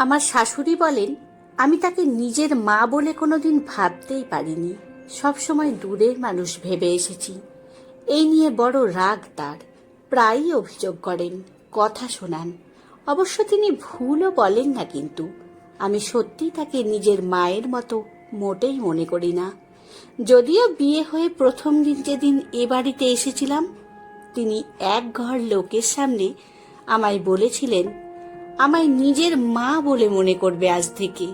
আমার শাশুড়ি বলেন, আমি তাকে নিজের মা বলে কোনোদিন ভাবতেই পারিনি। সবসময় দূরের মানুষ ভেবে এসেছি। এই নিয়ে বড় রাগ তার। প্রায়ই অভিযোগ করেন, কথা শোনান। অবশ্য তিনি ভুলও বলেন না কিন্তু। আমি সত্যি তাকে নিজের মায়ের মতো মোটেই মনে করি না। যদিও বিয়ে হয়ে প্রথম দিন যেদিন এ বাড়িতে এসেছিলাম, তিনি এক ঘর লোকের সামনে আমায় বলেছিলেন আমায় নিজের মা বলে মনে করবে আজ থেকে।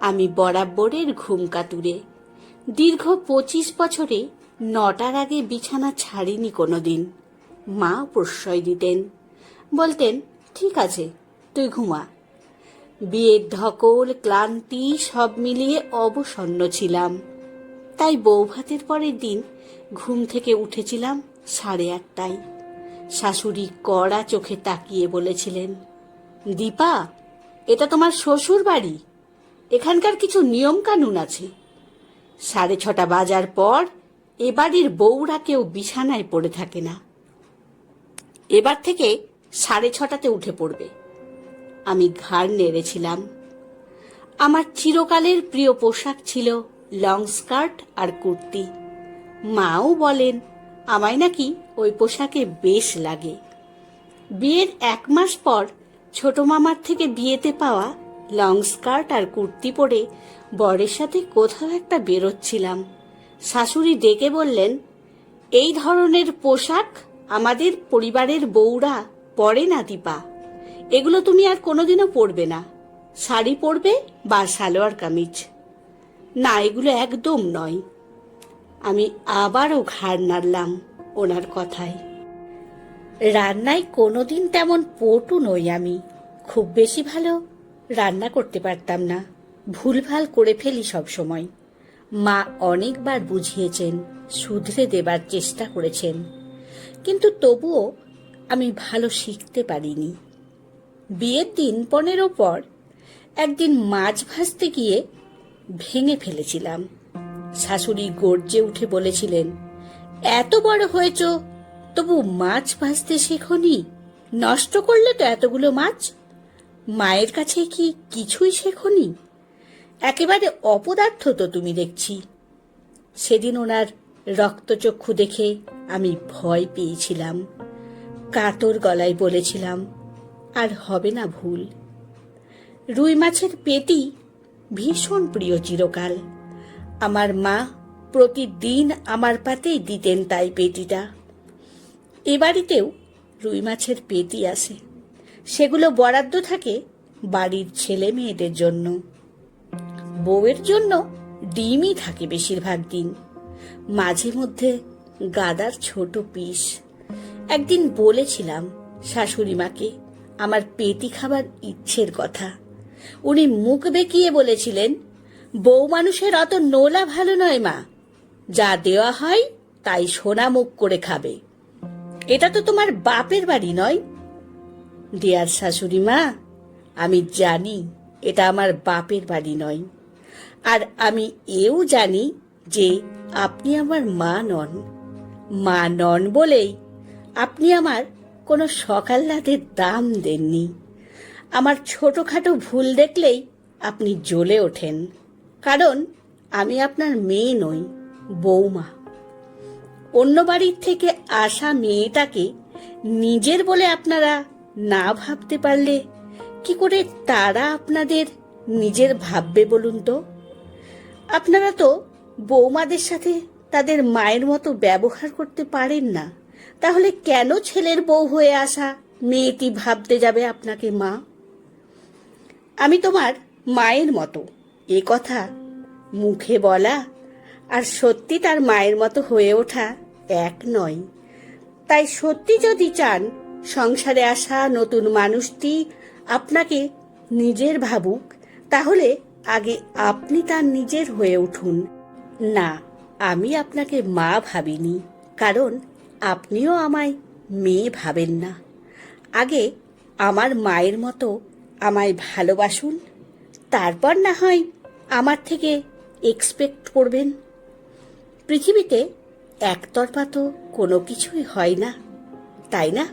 আমি বরাবরের ঘুম কাতুরে। দীর্ঘ পঁচিশ বছরে নটার আগে বিছানা ছাড়িনি কোনোদিন। মা প্রশ্রয় দিতেন। বলতেন, ঠিক আছে, তুই ঘুমা। বিয়ের ধকল, ক্লান্তি সব মিলিয়ে অবসন্ন ছিলাম। তাই বৌভাতের পরের দিন ঘুম থেকে উঠেছিলাম সাড়ে আটটায়। শাশুড়ি কড়া চোখে তাকিয়ে বলেছিলেন দীপা, এটা তোমার শ্বশুর বাড়ি এখানকার কিছু নিয়ম কানুন আছে। সাড়ে ছটা বাজার পর এ বাড়ির বউরা কেউ বিছানায় পড়ে থাকে না। এবার থেকে সাড়ে ছটাতে উঠে পড়বে। আমি ঘাড় নেড়েছিলাম। আমার চিরকালের প্রিয় পোশাক ছিল লং স্কার্ট আর কুর্তি। মাও বলেন, আমায় নাকি ওই পোশাকে বেশ লাগে। বিয়ের এক মাস পর ছোট মামার থেকে বিয়েতে পাওয়া লং স্কার্ট আর কুর্তি পরে বরের সাথে কোথাও একটা বেরোচ্ছিলাম। শাশুড়ি ডেকে বললেন, এই ধরনের পোশাক আমাদের পরিবারের বউরা পরে না দীপা। এগুলো তুমি আর কোনোদিনও পরবে না। শাড়ি পরবে বা সালোয়ার কামিজ। না, এগুলো একদম নয়। আমি আবারও ঘাড় নাড়লাম ওনার কথায়। রান্নায় কোনোদিন তেমন পটু নই আমি। খুব বেশি ভালো রান্না করতে পারতাম না। ভুলভাল করে ফেলি সব সময়। মা অনেকবার বুঝিয়েছেন, শুধরে দেবার চেষ্টা করেছেন। কিন্তু তবুও আমি ভালো শিখতে পারিনি। বিয়ের দিন পনেরো পর একদিন মাছ ভাজতে গিয়ে ভেঙে ফেলেছিলাম। শাশুড়ি গর্জে উঠে বলেছিলেন, এত বড় হয়েছ তবু মাছ ভাজতে শেখনি। নষ্ট করলে তো এতগুলো মাছ। মায়ের কাছে কি কিছুই শেখনি? একেবারে অপদার্থ তো তুমি দেখছি। সেদিন ওনার রক্তচক্ষু দেখে আমি ভয় পেয়েছিলাম। কাতর গলায় বলেছিলাম, আর হবে না ভুল। রুই মাছের পেটি ভীষণ প্রিয় চিরকাল। আমার মা প্রতিদিন আমার পাতেই দিতেন তাই পেটিটা। এ বাড়িতেও রুই মাছের পেতি আসে সেগুলো বরাদ্দ থাকে বাড়ির ছেলে মেয়েদের জন্য। বউয়ের জন্য ডিমই থাকে বেশিরভাগ দিন। মাঝে মধ্যে গাদার ছোট পিস। একদিন বলেছিলাম শাশুড়ি মাকে, আমার পেটি খাবার ইচ্ছের কথা। উনি মুখ বেঁকিয়ে বলেছিলেন, বউ মানুষের অত নোলা ভালো নয় মা। যা দেওয়া হয় তাই সোনা মুখ করে খাবে। এটা তো তোমার বাপের বাড়ি নয়? ডিয়ার শাশুড়ি মা, আমি জানি এটা আমার বাপের বাড়ি নয়। আর আমি এও জানি যে আপনি আমার মা নন। মা নন বলেই আপনি আমার কোনো সকাল্লাদের দাম দেননি। আমার ছোটোখাটো ভুল দেখলেই আপনি জ্বলে ওঠেন। কারণ আমি আপনার মেয়ে নই, বৌমা। অন্য বাড়ির থেকে আসা মেয়েটাকে নিজের বলে আপনারা না ভাবতে পারলে কি করে তারা আপনাদের নিজের ভাববে বলুন তো? আপনারা তো বৌমাদের সাথে তাদের মায়ের মতো ব্যবহার করতে পারেন না। তাহলে কেন ছেলের বউ হয়ে আসা মেয়েটি ভাবতে যাবে আপনাকে মা? আমি তোমার মায়ের মতো। এ কথা মুখে বলা আর সত্যি তার মায়ের মতো হয়ে ওঠা এক নয়। তাই সত্যি যদি চান, সংসারে আসা নতুন মানুষটি আপনাকে নিজের ভাবুক, তাহলে আগে আপনি তার নিজের হয়ে উঠুন। না, আমি আপনাকে মা ভাবিনি, কারণ আপনিও আমায় মেয়ে ভাবেন না। আগে আমার মায়ের মতো আমায় ভালোবাসুন, তারপর না হয় আমার থেকে এক্সপেক্ট করবেন। পৃথিবীতে একতরফা তো কোনো কিছুই হয় না তাই না?